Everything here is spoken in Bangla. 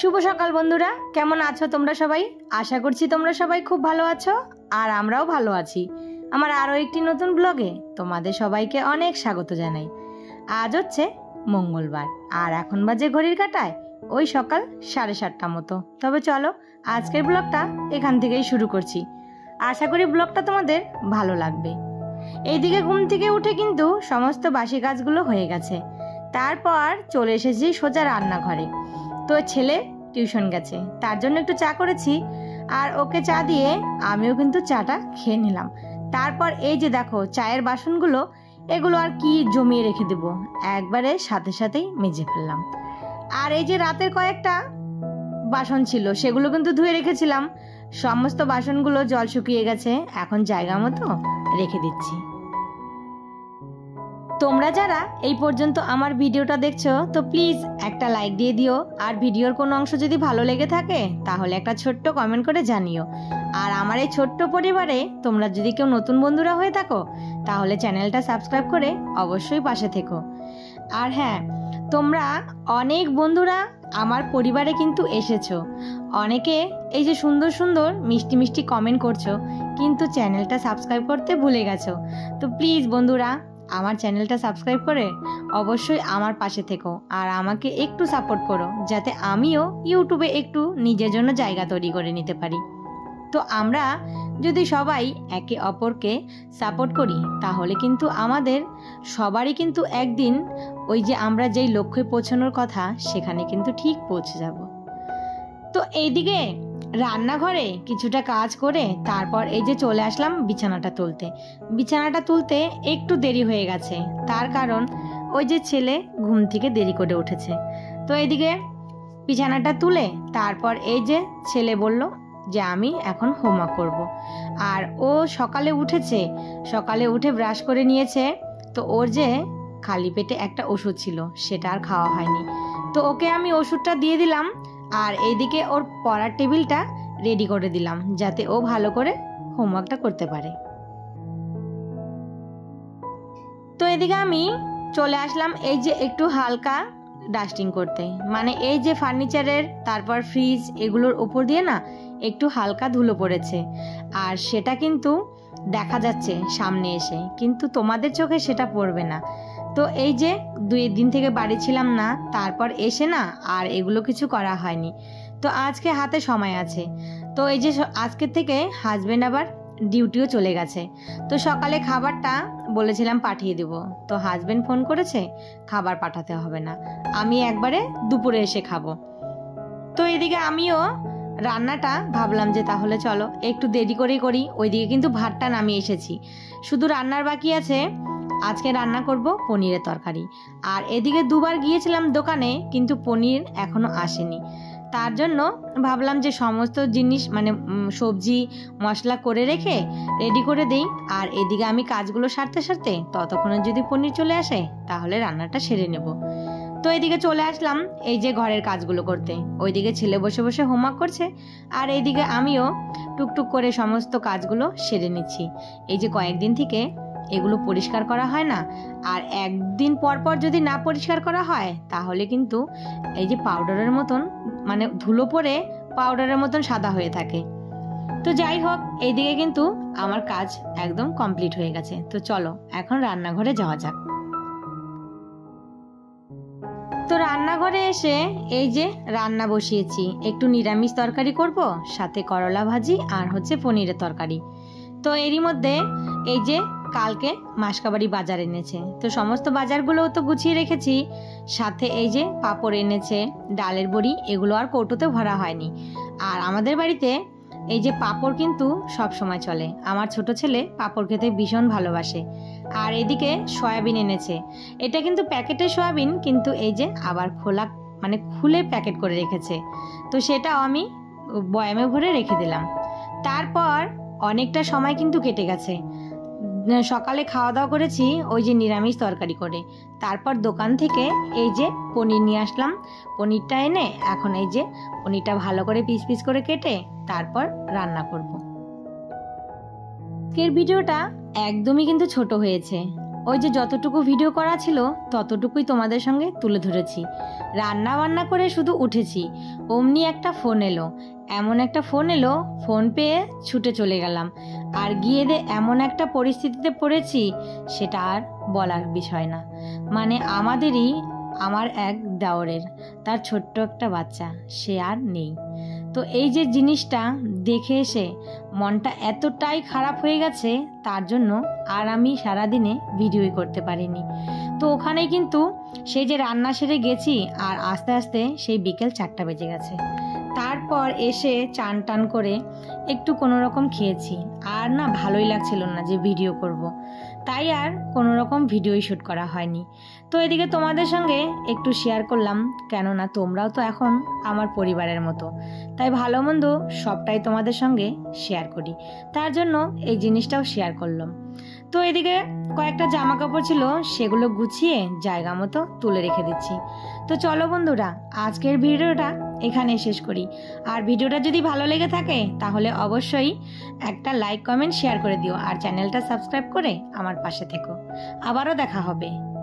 শুভ সকাল বন্ধুরা, কেমন আছো তোমরা সবাই? আশা করছি তোমরা সবাই খুব ভালো আছো আর আমরাও ভালো আছি। আমার আরও একটি নতুন ব্লগে তোমাদের সবাইকে অনেক স্বাগত জানাই। আজ হচ্ছে মঙ্গলবার, আর এখন বাজে ঘড়ির কাটায় ওই সকাল সাড়ে সাতটা মতো। তবে চলো, আজকের ব্লগটা এখান থেকেই শুরু করছি। আশা করি ব্লগটা তোমাদের ভালো লাগবে। এইদিকে ঘুম থেকে উঠে কিন্তু সমস্ত বাসি কাজগুলো হয়ে গেছে। তারপর চলে এসেছি সোজা রান্নাঘরে। তো ছেলে টিউশন গেছে, তার জন্য একটু চা করেছি। আর ওকে চা দিয়ে আমিও কিন্তু চাটা খেয়ে নিলাম। তারপর এই যে দেখো, চায়ের বাসনগুলো, এগুলো আর কি জমিয়ে রেখে দেবো। একবারে সাথে সাথেই মেজে ফেললাম। আর এই যে রাতের কয়েকটা বাসন ছিল, সেগুলো কিন্তু ধুয়ে রেখেছিলাম। সমস্ত বাসনগুলো জল শুকিয়ে গেছে, এখন জায়গা মতো রেখে দিচ্ছি। তোমরা যারা এই পর্যন্ত আমার ভিডিওটা দেখছ, তো প্লিজ একটা লাইক দিয়ে দিও। আর ভিডিওর কোনো অংশ যদি ভালো লেগে থাকে, তাহলে একটা ছোট্ট কমেন্ট করে জানিও। আর আমার এই ছোট্ট পরিবারে তোমরা যদি কেউ নতুন বন্ধুরা হয়ে থাকো, তাহলে চ্যানেলটা সাবস্ক্রাইব করে অবশ্যই পাশে থেকো। আর হ্যাঁ তোমরা অনেক বন্ধুরা আমার পরিবারে কিন্তু এসেছ। অনেকে এই যে সুন্দর সুন্দর মিষ্টি মিষ্টি কমেন্ট করছ, কিন্তু চ্যানেলটা সাবস্ক্রাইব করতে ভুলে গেছো। তো প্লিজ বন্ধুরা আমার চ্যানেলটা সাবস্ক্রাইব করে অবশ্যই আমার পাশে থেকো আর আমাকে একটু সাপোর্ট করো যাতে আমিও ইউটিউবে একটু নিজের জন্য জায়গা তৈরি করে নিতে পারি। তো আমরা যদি সবাই একে অপরকে সাপোর্ট করি, তাহলে কিন্তু আমাদের সবারই কিন্তু একদিন ওই যে আমরা যেই লক্ষ্যে পৌঁছানোর কথা, সেখানে কিন্তু ঠিক পৌঁছে যাব। তো এইদিকে রান্নাঘরে কিছুটা কাজ করে তারপর এই যে চলে আসলাম বিছানাটা তুলতে। বিছানাটা তুলতে একটু দেরি হয়ে গেছে। তার কারণ ওই যে ছেলে ঘুম থেকে দেরি করে উঠেছে। তো এইদিকে বিছানাটা তুলে তারপর এই যে ছেলে বলল যে আমি এখন হোমওয়ার্ক করব। আর ও সকালে উঠেছে, সকালে উঠে ব্রাশ করে নিয়েছে। তো ওর যে খালি পেটে একটা ওষুধ ছিল, সেটা আর খাওয়া হয়নি। তো ওকে আমি ওষুধটা দিয়ে দিলাম। আর এইদিকে ওর পড়ার টেবিলটা রেডি করে দিলাম, যাতে ও ভালো করে হোমওয়ার্কটা করতে পারে। তো এদিকে আমি চলে আসলাম এই যে একটু হালকা ডাস্টিং করতে। মানে এই যে ফার্নিচারের, তারপর ফ্রিজ এগুলোর উপর দিয়ে না একটু হালকা ধুলো পড়েছে। আর সেটা কিন্তু দেখা যাচ্ছে সামনে এসে, কিন্তু তোমাদের চোখে সেটা পড়বে না। তো এই যে দুই দিন থেকে বাড়ি ছিলাম না, তারপর এসে না আর এগুলো কিছু করা হয়নি। তো আজকে হাতে সময় আছে। তো এই যে আজকের থেকে হাজব্যান্ড আবার ডিউটিও চলে গেছে। তো সকালে খাবারটা বলেছিলাম পাঠিয়ে দেব। তো হাজব্যান্ড ফোন করেছে, খাবার পাঠাতে হবে না। আমি একবারে দুপুরে এসে খাব। তো এদিকে আমিও রান্নাটা ভাবলাম যে তাহলে চলো, একটু দেরি করেই করি, ওইদিকে কিন্তু ভাতটা নামিয়ে এসেছি। শুধু রান্নার বাকি আছে আজকে রান্না করব পনিরের তরকারি। আর এদিকে দুবার গিয়েছিলাম দোকানে, কিন্তু পনির এখনও আসেনি। তার জন্য ভাবলাম যে সমস্ত জিনিস মানে সবজি, মশলা করে রেখে রেডি করে দেই। আর এদিকে আমি কাজগুলো সারতে সারতে ততক্ষণে যদি পনির চলে আসে, তাহলে রান্নাটা সেরে নেব। তো এদিকে চলে আসলাম এই যে ঘরের কাজগুলো করতে। ওইদিকে ছেলে বসে বসে হোমওয়ার্ক করছে। আর এইদিকে আমিও টুকটুক করে সমস্ত কাজগুলো সেরে নিচ্ছি। এই যে কয়েকদিন থেকে এগুলো পরিষ্কার করা হয় না। আর একদিন পর পর যদি না পরিষ্কার করা হয়, তাহলে কিন্তু এই যে পাউডারের মতন মানে ধুলো পরে পাউডারের মতন সাদা হয়ে থাকে। তো যাই হোক, এইদিকে কিন্তু আমার কাজ একদম কমপ্লিট হয়ে গেছে। তো চলো, এখন রান্নাঘরে যাওয়া যাক। তো রান্নাঘরে এসে এই যে রান্না বসিয়েছি। একটু নিরামিষ তরকারি করব, সাথে করলা ভাজি আর হচ্ছে পনিরের তরকারি। তো এরই মধ্যে এই যে কালকে মাসকাবাড়ি বাজার এনেছে। তো সমস্ত বাজারগুলোও তো গুছিয়ে রেখেছি। সাথে এই যে পাপড় এনেছে, ডালের বড়ি, এগুলো আর কৌটোতে ভরা হয়নি। আর আমাদের বাড়িতে এই যে পাপড় কিন্তু সব সময় চলে। আমার ছোট ছেলে পাপড় খেতে ভীষণ ভালোবাসে। আর এদিকে সয়াবিন এনেছে। এটা কিন্তু প্যাকেটের সয়াবিন, কিন্তু এই যে আবার খোলা মানে খুলে প্যাকেট করে রেখেছে। তো সেটাও আমি বয়ামে ভরে রেখে দিলাম। তারপর অনেকটা সময় কিন্তু কেটে গেছে। সকালে খাওয়া দাওয়া করেছি ওই যে নিরামিষ তরকারি করে। তারপর দোকান থেকে এই যে পনির নিয়ে আসলাম। পনিরটা এনে এখন এই যে পনিরটা ভালো করে পিস পিস করে কেটে তারপর রান্না করব। আজকের ভিডিওটা একদমই কিন্তু ছোট হয়েছে। ওই যে যতটুকু ভিডিও করা ছিল ততটুকুই তোমাদের সঙ্গে তুলে ধরেছি। রান্না বান্না করে শুধু উঠেছি। অমনি একটা ফোন এলো। এমন একটা ফোন এলো, ফোন পেয়ে ছুটে চলে গেলাম। আর গিয়ে দে এমন একটা পরিস্থিতিতে পড়েছি, সেটা আর বলার বিষয় না। মানে আমাদেরই, আমার এক দাওরের, তার ছোট্ট একটা বাচ্চা, সে আর নেই। তো এই যে জিনিসটা দেখে এসে মনটা এতটাই খারাপ হয়ে গেছে, তার জন্য আর আমি সারাদিনে ভিডিওই করতে পারিনি। তো ওখানে কিন্তু সেই যে রান্না সেরে গেছি, আর আস্তে আস্তে সেই বিকেল চারটা বেজে গেছে। তারপর এসে চান টান করে একটু কোনো রকম খেয়েছি। আর না, ভালোই লাগছিল না যে ভিডিও করব। তাই আর কোনো রকম ভিডিওই শ্যুট করা হয়নি। তো এদিকে তোমাদের সঙ্গে একটু শেয়ার করলাম, কেননা তোমরাও তো এখন আমার পরিবারের মতো। তাই ভালো মন্দ সবটাই তোমাদের সঙ্গে শেয়ার করি। তার জন্য এই জিনিসটাও শেয়ার করলাম। তো এদিকে কয়েকটা জামা কাপড় ছিল, সেগুলো গুছিয়ে জায়গা মতো তুলে রেখে দিচ্ছি। তো চলো বন্ধুরা, আজকের ভিডিওটা এখানে শেষ করি। আর ভিডিওটা যদি ভালো লেগে থাকে, তাহলে অবশ্যই একটা লাইক, কমেন্ট, শেয়ার করে দিও। আর চ্যানেলটা সাবস্ক্রাইব করে আমার পাশে থেকো। আবারও দেখা হবে।